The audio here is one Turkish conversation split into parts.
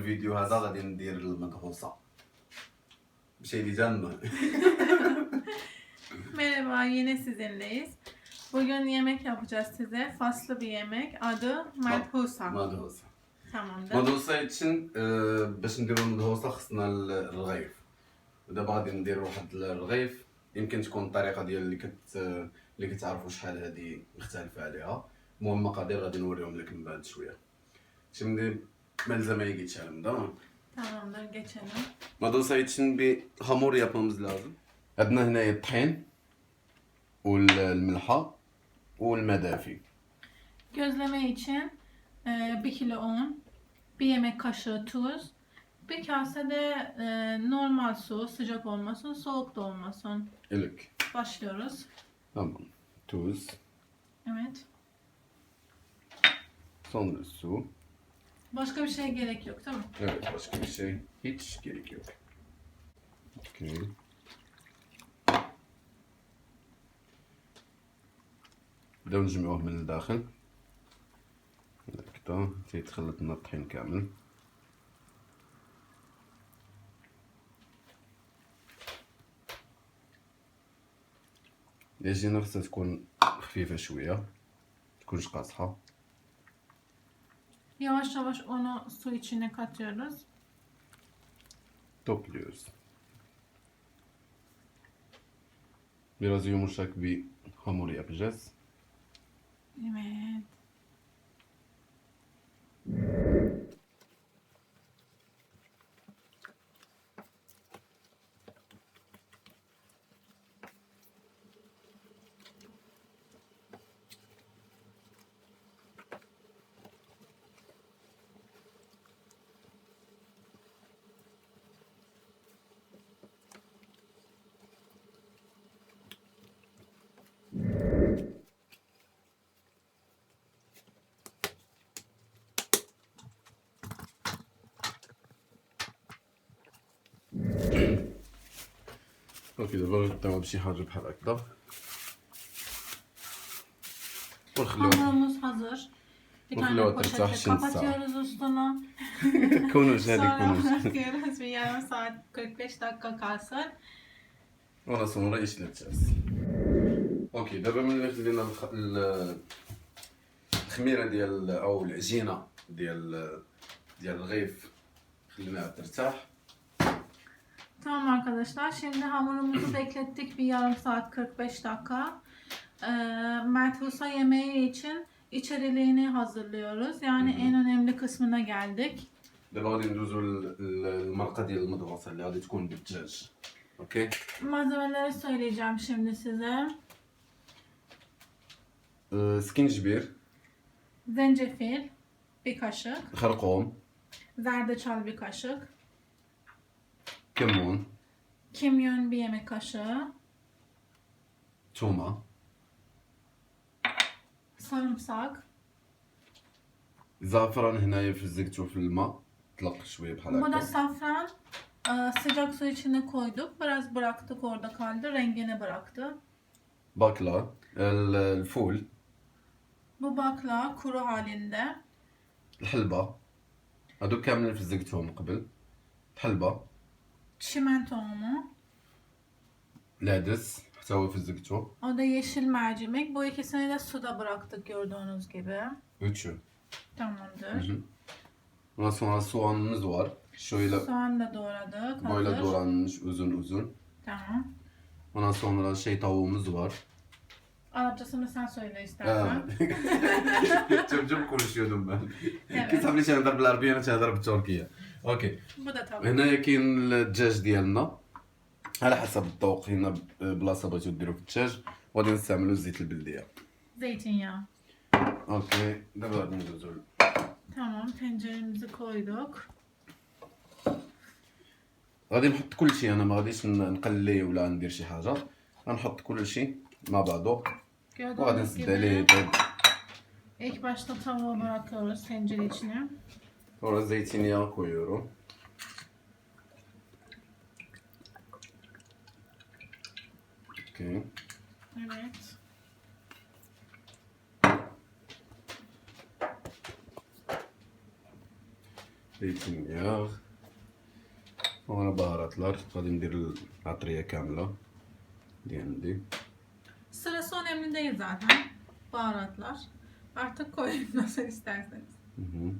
الفيديو هذا غادي ندير المدهوسه بشي اللي جنب Merhaba, yine sizinleyiz. Bugün yemek yapacağız size. Faslı bir yemek. Adı Merthusa. مدهوسه Tamamdır. مدهوسه يتشن آه، باش نديرو المدهوسه خصنا ال- الرغيف ودابا غادي ندير واحد الرغيف يمكن تكون الطريقة ديال اللي كت اللي كتعرفوا شحال هذه مختلفه عليها المهم مقادير غادي نوريهم لك من بعد شوية şimdi malzemeyi geçelim değil mi? Tamamdır, geçelim. مدوسة için bir hamur yapmamız lazım. عندنا هنا الطحين والملحة والمدافي Gözleme için 1 kilo un, 1 yemek kaşığı tuz, bir kase de e, normal su, sıcak olmasın, soğuk da olmasın. إلك Başlıyoruz. tamam tuz Evet. sonra su Başka bir şeye gerek yok, tamam. Evet başka bir şey hiç gerek yok. Okey. نبداو نجمعوه من الداخل هكذا تيتخلط لنا الطحين كامل العجينة خصها تكون خفيفة شوية تكونش قاصحة Yavaş yavaş onu su içine katıyoruz. topluyoruz. Biraz yumuşak bir hamur yapacağız. Evet. أوكي دابا غنطيوها بشي حاجة بحال هكدا ونخليوها ما تحضرش ونخليوها ترتاح شي ساعه كونوش هادي كونوش حسبيا هكا وأنا صومرا إيش نتعس أوكي دابا ملي خدينا الخميره ديال أو العجينه ديال ديال الغيف خليناها ترتاح Tamam arkadaşlar. Şimdi hamurumuzu beklettik bir yarım saat 45 dakika. Ee, Merthusa yemeği için içeriliğini hazırlıyoruz. Yani Hı hı. en önemli kısmına geldik. دابا غادي ندوزو ل- ل- المرقة ديال المدغوسة اللي غادي تكون بالدجاج اوكي Malzemeleri söyleyeceğim şimdi size. آه، سكينجبير Zencefil bir kaşık, خرقوم zerdeçal bir kaşık, كمون kimyon bir yemek kaşığı, تومة sarımsak. زعفران هنايا فزقته في الماء طلق شويه بحال Bu da هكا safran. Ee, Sıcak su içine koyduk. Biraz bıraktık orada kaldı. Rengini bıraktı. باكلا ال- الفول Bu bakla kuru halinde. الحلبة هادو كاملين فزقتهم قبل الحلبة çimento unu. Ledes. Hesabı fizik çok. O da yeşil mercimek. Bu ikisini de suda bıraktık gördüğünüz gibi. Üçü. Tamamdır. Ondan sonra soğanımız var. Şöyle Soğan da doğradık. böyle hazır. doğranmış uzun uzun. Tamam. Ondan sonra şey tavuğumuz var. Arapçasını sen söyle istersen. Çabuk çabuk konuşuyordum ben. Evet. Kesinlikle şeyler bir yana şeyler bu çok iyi. أوكي. Bu da tamam. هنا كاين الدجاج ديالنا على حسب الذوق هنا بلاصة بغيتو ديرو في الدجاج وغادي نستعملو الزيت البلدية Zeytinyağı. أوكي دابا غادي ندوزو. Tenceremizi koyduk. غادي نحط كل شيء أنا ما غاديش نقلي ولا ندير شي حاجة غنحط كل شيء مع بعضه وغادي نسد عليه ilk başta tavuğu bırakıyoruz tencere Sonra zeytinyağı koyuyorum. Okay. Evet. Zeytinyağı. Sonra baharatlar. Kadim bir atriye kamla. Diyendi. Sırası önemli değil zaten. Baharatlar. Artık koyun nasıl isterseniz. Hı hı.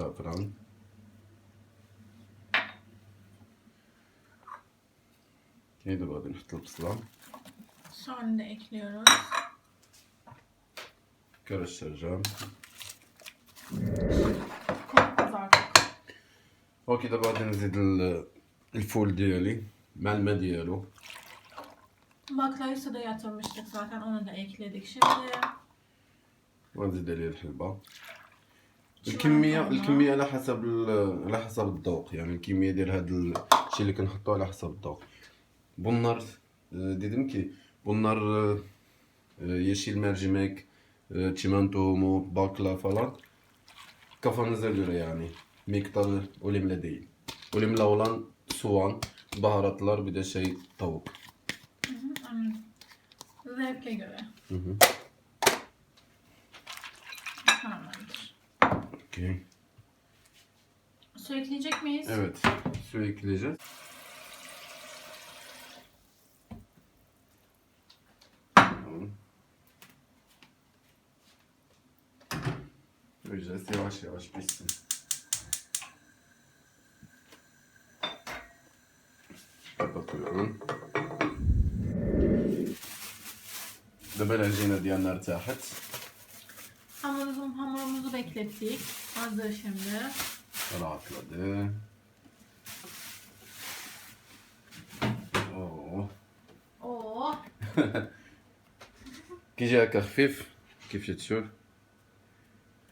Zafran. كاين غادي نحط البصلة Sonra da ekliyoruz. كرة الشرجام Kokmaz artık. اوكي دابا غادي نزيد ال- الفول ديالي مع الماء ديالو Baklayı suda yatırmıştık zaten onu da ekledik şimdi. ونزيد عليه الحلبة الكميه الكمية على حسب على حسب الذوق. يعني الكمية ديال هذا الشيء اللي كنحطو على حسب الذوق. بنار آه، ديدمكي بنار آه، يشيل مرجمك تشيمانتومو آه، باكلا فلان kafanıza yani يعني. ميكتر وليم لدي وليم لولان سوان bir de şey tavuk. Hı hı, Okey. Su ekleyecek miyiz? Evet, su ekleyeceğiz. Tamam. Koyacağız yavaş yavaş pişsin. Kapatıyorum. دابا العجينة ديالنا ارتاحت Hamurumuzu, hamurumuzu beklettik. Hazır şimdi. rahatladı. Oo. Oo. كي جاك خفيف كيف تشوف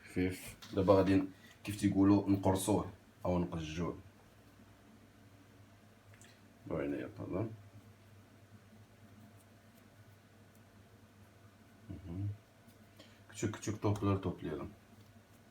خفيف دابا غادي ن- كيف تيقولوا نقرصوه او نقجوه وعناية طبعا Mhm. Küçük küçük toplar toplayalım.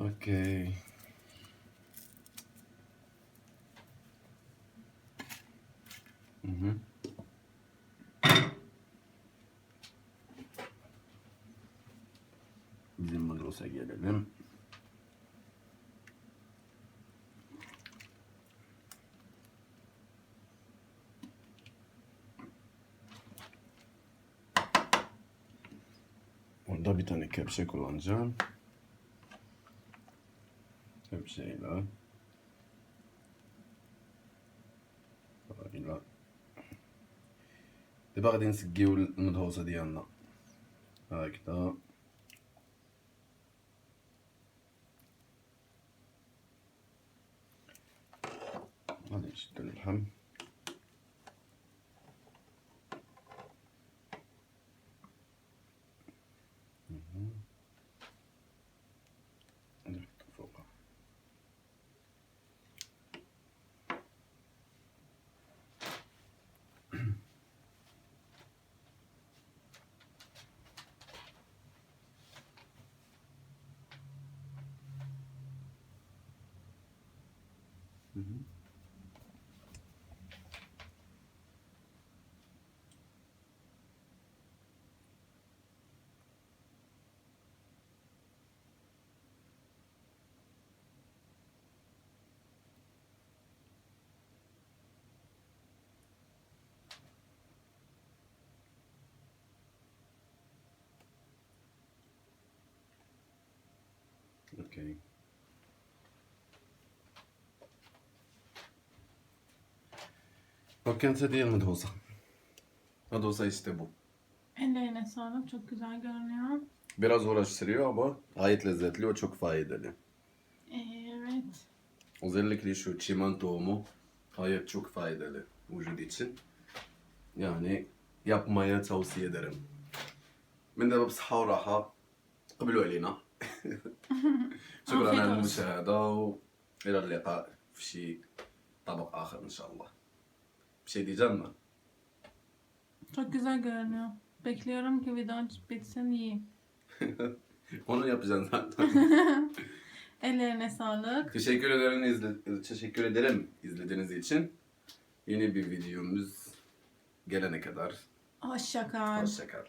Okey. Hı hı. Bizim sosa gelelim. Orada bir tane kepçe kullanacağım. siinä. Aina. Det är bara din gul mot håset igen då. Akta. Hadi işte hem. اوكي وكانت هذه المدهوسة مدهوسة işte bu. Ellerine sağlık. Çok güzel görünüyor. Biraz uğraştırıyor ama gayet lezzetli ve çok faydalı. Evet. Özellikle şu çimen tohumu gayet çok faydalı vücut için. Yani yapmaya tavsiye ederim. من دابا بصحة وراحة قبلوا علينا شكرا عافية على وعافية. المشاهدة وإلى اللقاء في شي طبق آخر إن شاء الله بشي دي جنة Çok güzel görünüyor. Bekliyorum ki video bitsin yiyeyim. Onu yapacaksın zaten. Ellerine sağlık. teşekkür ederim izle teşekkür ederim izlediğiniz için. Yeni bir videomuz gelene kadar Hoşça kal. hoşça kal.